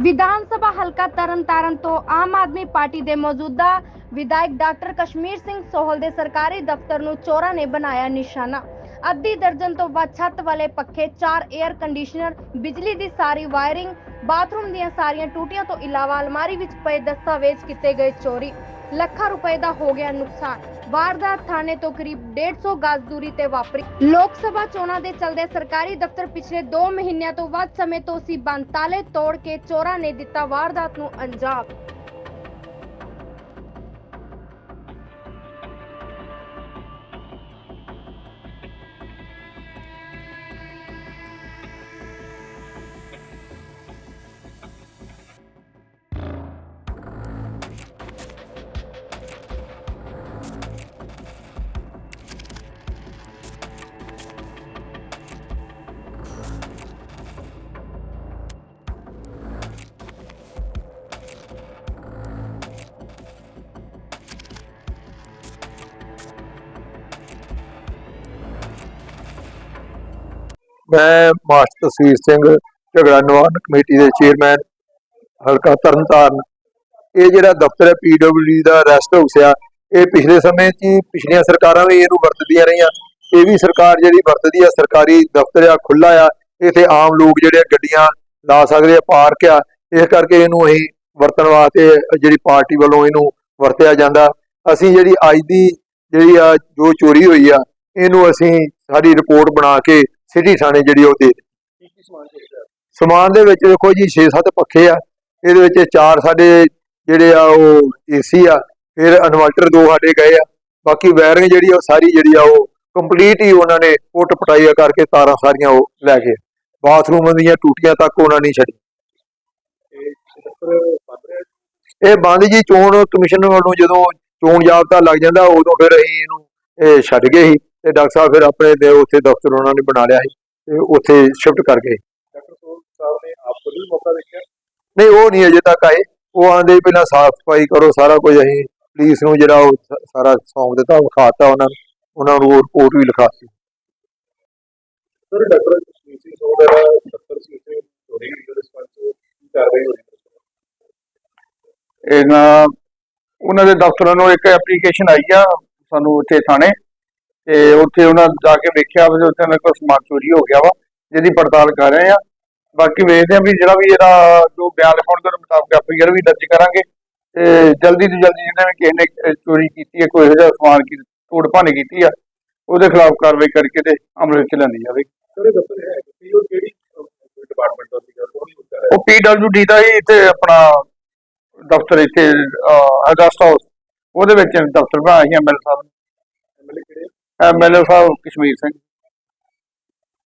ਵਿਧਾਨ ਸਭਾ ਹਲਕਾ ਤਰਨਤਾਰਨ ਤੋਂ ਆਮ ਆਦਮੀ ਪਾਰਟੀ ਦੇ ਮੌਜੂਦਾ ਵਿਧਾਇਕ ਡਾਕਟਰ ਕਸ਼ਮੀਰ ਸਿੰਘ ਸੋਹਲ ਦੇ ਸਰਕਾਰੀ ਦਫ਼ਤਰ ਨੂੰ ਚੋਰਾਂ ਨੇ ਬਣਾਇਆ ਨਿਸ਼ਾਨਾ। ਅੱਧੀ ਦਰਜਨ ਤੋਂ ਵੱਧ ਛੱਤ ਵਾਲੇ ਪੱਖੇ, ਚਾਰ 에ਅਰ ਕੰਡੀਸ਼ਨਰ ਬਿਜਲੀ ਦੀ ਸਾਰੀ ਵਾਇਰਿੰਗ ਬਾਥਰੂਮ ਦੀਆਂ ਸਾਰੀਆਂ ਟੂਟੀਆਂ ਤੋਂ ਇਲਾਵਾ ਅਲਮਾਰੀ ਵਿੱਚ ਪਏ ਦਸਤਾਵੇਜ਼ ਕੀਤੇ ਗਏ ਚੋਰੀ। ਲੱਖਾਂ ਰੁਪਏ ਦਾ ਹੋ ਗਿਆ ਨੁਕਸਾਨ। ਵਾਰਦਾਤ ਥਾਣੇ ਤੋਂ ਕਰੀਬ 150 ਗਜ਼ ਦੂਰੀ ਤੇ ਵਾਪਰੀ। ਲੋਕ ਸਭਾ ਚੋਣਾਂ ਦੇ ਚਲਦੇ ਸਰਕਾਰੀ ਦਫ਼ਤਰ ਪਿਛਲੇ 2 ਮਹੀਨਿਆਂ ਤੋਂ ਵੱਧ ਸਮੇਂ ਤੋਂ ਸੀ ਬੰਦ। ਤਾਲੇ ਤੋੜ ਕੇ ਚੋਰਾਂ ਨੇ ਦਿੱਤਾ ਵਾਰਦਾਤ ਨੂੰ ਅੰਜਾਮ। ਮੈਂ ਮਾਸਟਰ ਤਸਵੀਰ ਸਿੰਘ ਝਗੜਾ ਨਿਵਾਰਨ ਕਮੇਟੀ ਦੇ ਚੇਅਰਮੈਨ, ਹਲਕਾ ਤਰਨਤਾਰਨ। ਇਹ ਜਿਹੜਾ ਦਫ਼ਤਰ ਹੈ ਪੀਡਬਲਯੂ ਦਾ ਰੈਸਟ ਹਾਊਸ ਆ। ਇਹ ਪਿਛਲੇ ਸਮੇਂ 'ਚ ਹੀ ਪਿਛਲੀਆਂ ਸਰਕਾਰਾਂ ਵੀ ਇਹਨੂੰ ਵਰਤਦੀਆਂ ਰਹੀਆਂ। ਇਹ ਵੀ ਸਰਕਾਰ ਜਿਹੜੀ ਵਰਤਦੀ ਆ, ਸਰਕਾਰੀ ਦਫ਼ਤਰ ਆ ਖੁੱਲਾ ਆ। ਇੱਥੇ ਆਮ ਲੋਕ ਜਿਹੜੇ ਗੱਡੀਆਂ ਲਾ ਸਕਦੇ ਆ, ਪਾਰਕ ਆ। ਇਸ ਕਰਕੇ ਇਹਨੂੰ ਅਸੀਂ ਵਰਤਣ ਵਾਸਤੇ ਜਿਹੜੀ ਪਾਰਟੀ ਵੱਲੋਂ ਇਹਨੂੰ ਵਰਤਿਆ ਜਾਂਦਾ। ਅਸੀਂ ਜਿਹੜੀ ਅੱਜ ਦੀ ਜਿਹੜੀ ਆ ਜੋ ਚੋਰੀ ਹੋਈ ਆ, ਇਹਨੂੰ ਅਸੀਂ ਸਾਡੀ ਰਿਪੋਰਟ ਬਣਾ ਕੇ ਸਿਟੀ ਥਾਣੇ ਜਿਹੜੀ ਉਹ ਦੇ ਸਮਾਨ ਦੇ ਵਿੱਚ ਦੇਖੋ ਜੀ 6-7 ਪੱਖੇ ਆ। ਇਹਦੇ ਵਿੱਚ ਚਾਰ ਸਾਡੇ ਜਿਹੜੇ ਆ ਉਹ ਏਸੀ ਆ, ਫਿਰ ਇਨਵਰਟਰ ਦੋ ਸਾਡੇ ਗਏ ਆ। ਬਾਕੀ ਵਾਇਰਿੰਗ ਜਿਹੜੀ ਆ ਸਾਰੀ ਜਿਹੜੀ ਆ ਉਹ ਕੰਪਲੀਟ ਹੀ ਉਹਨਾਂ ਨੇ ਪੁੱਟ ਪਟਾਈਆ ਕਰਕੇ ਤਾਰਾਂ ਸਾਰੀਆਂ ਉਹ ਲੈ ਗਏ। ਬਾਥਰੂਮ ਦੀਆਂ ਟੂਟੀਆਂ ਤੱਕ ਉਹਨਾਂ ਨੇ ਛੱਡੀ। ਇਹ ਬੰਦ ਜੀ ਚੋਣ ਕਮਿਸ਼ਨ ਵੱਲੋਂ ਜਦੋਂ ਚੋਣ ਜਾਬਤਾ ਲੱਗ ਜਾਂਦਾ, ਉਦੋਂ ਫਿਰ ਅਸੀਂ ਇਹਨੂੰ ਇਹ ਛੱਡ ਗਏ ਸੀ ਤੇ ਡਾਕਟਰ ਸਾਹਿਬ ਫਿਰ ਆਪਣੇ ਦੇ ਉੱਥੇ ਦਫ਼ਤਰ ਉਹਨਾਂ ਨੇ ਬਣਾ ਲਿਆ ਸੀ ਤੇ ਉੱਥੇ ਸ਼ਿਫਟ ਕਰ ਗਏ। ਨਹੀਂ ਉਹ ਨਹੀਂ ਅਜੇ ਤੱਕ ਆਏ। ਉਹ ਆਂਦੇ ਪਹਿਲਾਂ ਸਾਫ਼ ਸਫ਼ਾਈ ਕਰੋ ਸਾਰਾ ਕੁਝ ਅਸੀਂ ਪੁਲਿਸ ਨੂੰ ਜਿਹੜਾ ਉਹ ਸਾਰਾ ਸੌਂਪ ਦਿੱਤਾ ਵਿਖਾਤਾ ਉਹਨਾਂ ਨੂੰ ਉਹਨਾਂ ਨੂੰ ਰਿਪੋਰਟ ਵੀ ਲਿਖਾਤੀ। ਸਰ ਡਾਕਟਰ ਸਿੰਘ ਚੋਰੀ ਇਹਨਾਂ ਉਹਨਾਂ ਦੇ ਦਫ਼ਤਰਾਂ ਨੂੰ ਇੱਕ ਐਪਲੀਕੇਸ਼ਨ ਆਈ ਆ ਸਾਨੂੰ ਉੱਥੇ ਥਾਣੇ ਤੇ ਉੱਥੇ ਉਹਨਾਂ ਜਾ ਕੇ ਵੇਖਿਆ ਵੀ ਉੱਥੇ ਉਹਨਾਂ ਕੋਲ ਸਮਾਨ ਚੋਰੀ ਹੋ ਗਿਆ ਵਾ ਜਿਹਦੀ ਪੜਤਾਲ ਕਰ ਰਹੇ ਆ ਬਾਕੀ ਵੇਖਦੇ ਆ ਵੀ ਜਿਹੜਾ ਵੀ ਇਹਦਾ ਜੋ ਬਿਆਨ ਲਿਖਾਉਣ ਦੇ ਮੁਤਾਬਕ ਐਫਆਈਆਰ ਵੀ ਦਰਜ ਕਰਾਂਗੇ ਤੇ ਜਲਦੀ ਤੋਂ ਜਲਦੀ ਜਿਹਨੇ ਵੀ ਕਿਸੇ ਨੇ ਚੋਰੀ ਕੀਤੀ ਹੈ ਕੋਈ ਇਹੋ ਜਿਹਾ ਸਮਾਨ ਕੀ ਤੋੜ ਭੰਨ ਕੀਤੀ ਆ ਉਹਦੇ ਖਿਲਾਫ ਕਾਰਵਾਈ ਕਰਕੇ ਤੇ ਅਮਲ ਵਿੱਚ ਲਿਆਂਦੀ ਜਾਵੇ। ਸਰ ਇਹ ਹੈ ਕਿ ਉਹ ਕਿਹੜੀ ਡਿਪਾਰਟਮੈਂਟ ਦਾ ਸੀਗਾ ਉਹ ਪੀਡਬਲਯੂਡੀ ਦਾ ਹੀ ਇੱਥੇ ਆਪਣਾ ਦਫ਼ਤਰ ਇੱਥੇ ਅਗਸਟ ਹਾਊਸ ਉਹਦੇ ਵਿੱਚ ਦਫ਼ਤਰ ਬਣਾਇਆ ਸੀ ਐਮਐਲ ਸਾਹਿਬ ਐਮਐਲਏ ਕਿਹੜੇ? ਐਮਐਲਏ ਸਾਹਿਬ ਕਸ਼ਮੀਰ ਸਿੰਘ।